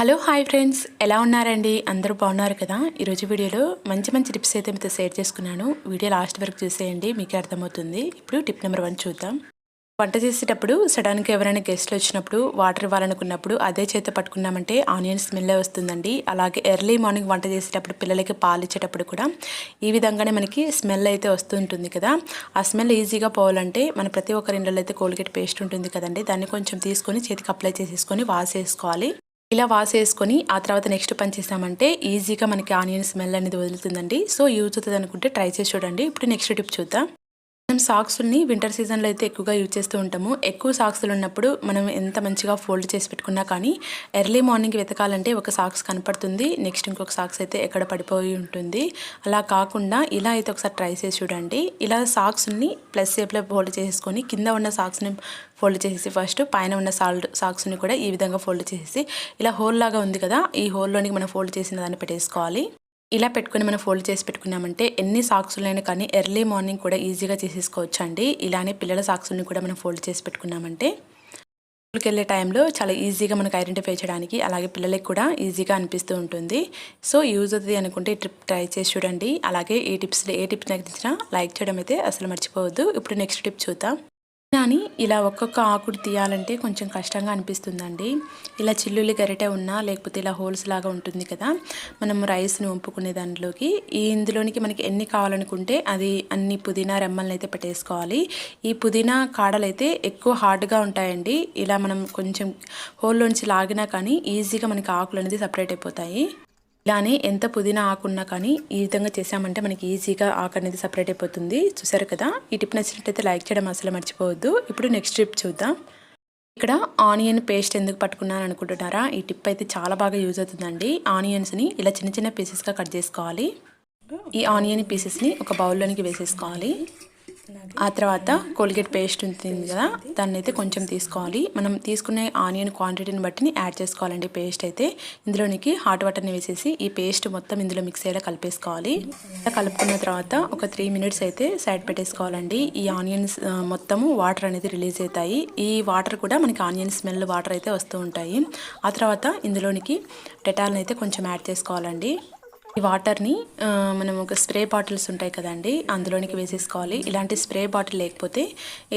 Hello hi friends. ఎలా ఉన్నారండి? అందరూ బాగున్నారు కదా? ఈరోజు వీడియోలో మంచి మంచి టిప్స్ అయితే మీతో షేర్ చేసుకున్నాను. వీడియో లాస్ట్ వరకు చూసేయండి మీకే అర్థమవుతుంది. ఇప్పుడు టిప్ నెంబర్ వన్ చూద్దాం. వంట చేసేటప్పుడు సడన్గా ఎవరైనా గెస్ట్లు వచ్చినప్పుడు వాటర్ ఇవ్వాలనుకున్నప్పుడు అదే చేత పట్టుకున్నామంటే ఆనియన్ స్మెల్ వస్తుందండి. అలాగే ఎర్లీ మార్నింగ్ వంట చేసేటప్పుడు పిల్లలకి పాలు ఇచ్చేటప్పుడు కూడా ఈ విధంగానే మనకి స్మెల్ అయితే వస్తుంటుంది కదా. ఆ స్మెల్ ఈజీగా పోవాలంటే మన ప్రతి ఒక్కరి ఇంట్లో అయితే కోల్గేట్ పేస్ట్ ఉంటుంది కదండి. దాన్ని కొంచెం తీసుకొని చేతికి అప్లై చేసేసుకొని వాష్ చేసుకోవాలి. ఇలా వాష్ చేసుకొని ఆ తర్వాత నెక్స్ట్ పని చేసామంటే ఈజీగా మనకి ఆనియన్ స్మెల్ అనేది వదులుతుందండి. సో యూజ్ అవుతుంది అనుకుంటే ట్రై చేసి చూడండి. ఇప్పుడు నెక్స్ట్ టిప్ చూద్దాం. మనం సాక్స్ని వింటర్ సీజన్లో అయితే ఎక్కువగా యూజ్ చేస్తూ ఉంటాము. ఎక్కువ సాక్స్లు ఉన్నప్పుడు మనం ఎంత మంచిగా ఫోల్డ్ చేసి పెట్టుకున్నా కానీ ఎర్లీ మార్నింగ్ వెతకాలంటే ఒక సాక్స్ కనపడుతుంది. నెక్స్ట్ ఇంకొక సాక్స్ అయితే ఎక్కడ పడిపోయి ఉంటుంది. అలా కాకుండా ఇలా అయితే ఒకసారి ట్రై చేసి చూడండి. ఇలా సాక్స్ని ప్లస్ షేప్లో ఫోల్డ్ చేసుకొని కింద ఉన్న సాక్స్ని ఫోల్డ్ చేసేసి ఫస్ట్ పైన ఉన్న సాల్ట్ సాక్స్ని కూడా ఈ విధంగా ఫోల్డ్ చేసేసి ఇలా హోల్ లాగా ఉంది కదా ఈ హోల్లోనికి మనం ఫోల్డ్ చేసిన దాన్ని పెట్టేసుకోవాలి. ఇలా పెట్టుకుని మనం ఫోల్డ్ చేసి పెట్టుకున్నామంటే ఎన్ని సాక్సులైనా కానీ ఎర్లీ మార్నింగ్ కూడా ఈజీగా చేసేసుకోవచ్చు అండి ఇలానే పిల్లల సాక్సుల్ని కూడా మనం ఫోల్డ్ చేసి పెట్టుకున్నామంటే స్కూల్కి వెళ్ళే టైంలో చాలా ఈజీగా మనకు ఐడెంటిఫై చేయడానికి అలాగే పిల్లలకి కూడా ఈజీగా అనిపిస్తూ ఉంటుంది. సో యూజ్ అవుతుంది అనుకుంటే ట్రిప్ ట్రై చేసి చూడండి. అలాగే ఈ టిప్స్ ఏ టిప్స్ నచ్చిన లైక్ చేయడం అయితే అసలు మర్చిపోవద్దు. ఇప్పుడు నెక్స్ట్ టిప్ చూద్దాం. కానీ ఇలా ఒక్కొక్క ఆకుడు తీయాలంటే కొంచెం కష్టంగా అనిపిస్తుందండి. ఇలా చిల్లులు గరిటె ఉన్నా లేకపోతే ఇలా హోల్స్ లాగా ఉంటుంది కదా మనం రైస్ని వంపుకునే దాంట్లోకి. ఈ ఇందులోనికి మనకి ఎన్ని కావాలనుకుంటే అది అన్ని పుదీనా రెమ్మల్ని అయితే పెట్టేసుకోవాలి. ఈ పుదీనా కాడలు అయితే ఎక్కువ హార్డ్గా ఉంటాయండి. ఇలా మనం కొంచెం హోల్లోంచి లాగినా కానీ ఈజీగా మనకి ఆకులు అనేది సపరేట్ అయిపోతాయి. ఇలానే ఎంత పుదీనా ఆకున్నా కానీ ఈ విధంగా చేసామంటే మనకి ఈజీగా ఆకు అనేది సపరేట్ అయిపోతుంది. చూసారు కదా? ఈ టిప్ నచ్చినట్టయితే లైక్ చేయడం అసలు మర్చిపోవద్దు. ఇప్పుడు నెక్స్ట్ టిప్ చూద్దాం. ఇక్కడ ఆనియన్ పేస్ట్ ఎందుకు పట్టుకున్నాను అనుకుంటున్నారా? ఈ టిప్ అయితే చాలా బాగా యూజ్ అవుతుందండి. ఆనియన్స్ని ఇలా చిన్న చిన్న పీసెస్గా కట్ చేసుకోవాలి. ఈ ఆనియన్ పీసెస్ని ఒక బౌల్లోనికి వేసేసుకోవాలి. ఆ తర్వాత కోల్గేట్ పేస్ట్ ఉంటుంది కదా దాన్ని అయితే కొంచెం తీసుకోవాలి. మనం తీసుకునే ఆనియన్ క్వాంటిటీని బట్టి యాడ్ చేసుకోవాలండి పేస్ట్ అయితే. ఇందులోనికి హాట్ వాటర్ని వేసేసి ఈ పేస్ట్ మొత్తం ఇందులో మిక్స్ అయ్యేలా కలిపేసుకోవాలి. కలుపుకున్న తర్వాత ఒక త్రీ మినిట్స్ అయితే సైడ్ పెట్టేసుకోవాలండి. ఈ ఆనియన్స్ మొత్తము వాటర్ అనేది రిలీజ్ అవుతాయి. ఈ వాటర్ కూడా మనకి ఆనియన్ స్మెల్ వాటర్ అయితే వస్తూ ఉంటాయి. ఆ తర్వాత ఇందులోనికి డెటాల్ని అయితే కొంచెం యాడ్ చేసుకోవాలండి. ఈ వాటర్ని మనం ఒక స్ప్రే బాటిల్స్ ఉంటాయి కదండి అందులోనికి వేసేసుకోవాలి. ఇలాంటి స్ప్రే బాటిల్ లేకపోతే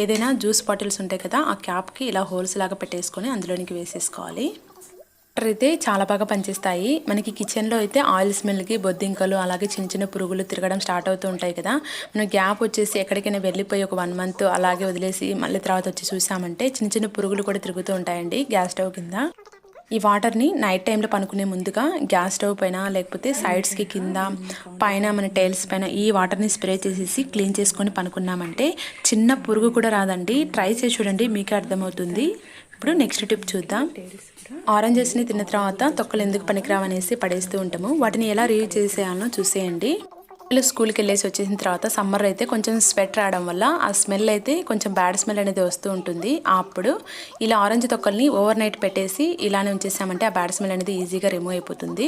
ఏదైనా జ్యూస్ బాటిల్స్ ఉంటాయి కదా ఆ క్యాప్కి ఇలా హోల్స్ లాగా పెట్టేసుకొని అందులోనికి వేసేసుకోవాలి. వాటర్ అయితే చాలా బాగా పనిచేస్తాయి. మనకి కిచెన్లో అయితే ఆయిల్ స్మెల్కి బొద్దింకలు అలాగే చిన్న చిన్న పురుగులు తిరగడం స్టార్ట్ అవుతూ ఉంటాయి కదా. మనం గ్యాప్ వచ్చేసి ఎక్కడికైనా వెళ్ళిపోయి ఒక వన్ మంత్ అలాగే వదిలేసి మళ్ళీ తర్వాత వచ్చి చూసామంటే చిన్న చిన్న పురుగులు కూడా తిరుగుతూ ఉంటాయండి గ్యాస్ స్టవ్ కింద. ఈ వాటర్ని నైట్ టైంలో పనుకునే ముందుగా గ్యాస్ స్టవ్ పైన లేకపోతే సైడ్స్కి కింద పైన మన టైల్స్ పైన ఈ వాటర్ని స్ప్రే చేసేసి క్లీన్ చేసుకొని పనుకున్నామంటే చిన్న పురుగు కూడా రాదండి. ట్రై చేసి చూడండి మీకే అర్థమవుతుంది. ఇప్పుడు నెక్స్ట్ టిప్ చూద్దాం. ఆరెంజెస్ని తిన్న తర్వాత తొక్కలు ఎందుకు పనికిరావనేసి పడేస్తూ ఉంటాము. వాటిని ఎలా రీయూజ్ చేసేయాలనో చూసేయండి. పిల్లలు స్కూల్కి వెళ్ళేసి వచ్చేసిన తర్వాత సమ్మర్ అయితే కొంచెం స్వెట్ రావడం వల్ల ఆ స్మెల్ అయితే కొంచెం బ్యాడ్ స్మెల్ అనేది వస్తూ ఉంటుంది. అప్పుడు ఇలా ఆరెంజ్ తొక్కల్ని ఓవర్ నైట్ పెట్టేసి ఇలానే ఉంచేసామంటే ఆ బ్యాడ్ స్మెల్ అనేది ఈజీగా రిమూవ్ అయిపోతుంది.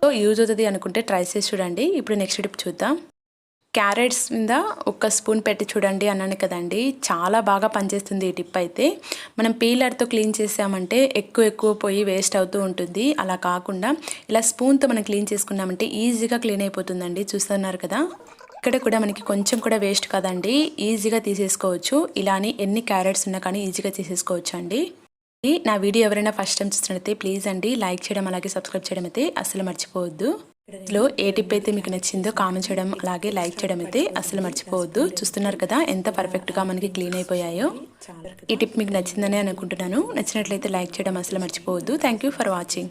సో యూజ్ అవుతుంది అనుకుంటే ట్రై చేసి చూడండి. ఇప్పుడు నెక్స్ట్ టిప్ చూద్దాం. క్యారెట్స్ మీద ఒక స్పూన్ పెట్టి చూడండి అన్నాను కదండి. చాలా బాగా పనిచేస్తుంది ఈ టిప్ అయితే. మనం పీలర్తో క్లీన్ చేసామంటే ఎక్కువ ఎక్కువ పోయి వేస్ట్ అవుతూ ఉంటుంది. అలా కాకుండా ఇలా స్పూన్తో మనం క్లీన్ చేసుకున్నామంటే ఈజీగా క్లీన్ అయిపోతుందండి. చూస్తున్నారు కదా? ఇక్కడ కూడా మనకి కొంచెం కూడా వేస్ట్ కదండి. ఈజీగా తీసేసుకోవచ్చు. ఇలానే ఎన్ని క్యారెట్స్ ఉన్నా కానీ ఈజీగా తీసేసుకోవచ్చు అండి నా వీడియో ఎవరైనా ఫస్ట్ టైం చూస్తున్నట్లయితే ప్లీజ్ అండి. లైక్ చేయడం అలాగే సబ్స్క్రైబ్ చేయడం అయితే అసలు మర్చిపోవద్దు. లో ఏ టిప్ అయితే మీకు నచ్చిందో కామెంట్ చేయడం అలాగే లైక్ చేయడం అయితే అసలు మర్చిపోవద్దు. చూస్తున్నారు కదా ఎంత పర్ఫెక్ట్గా మనకి క్లీన్ అయిపోయాయో. ఈ టిప్ మీకు నచ్చిందని అనుకుంటున్నాను. నచ్చినట్లయితే లైక్ చేయడం అసలు మర్చిపోవద్దు. Thank for watching.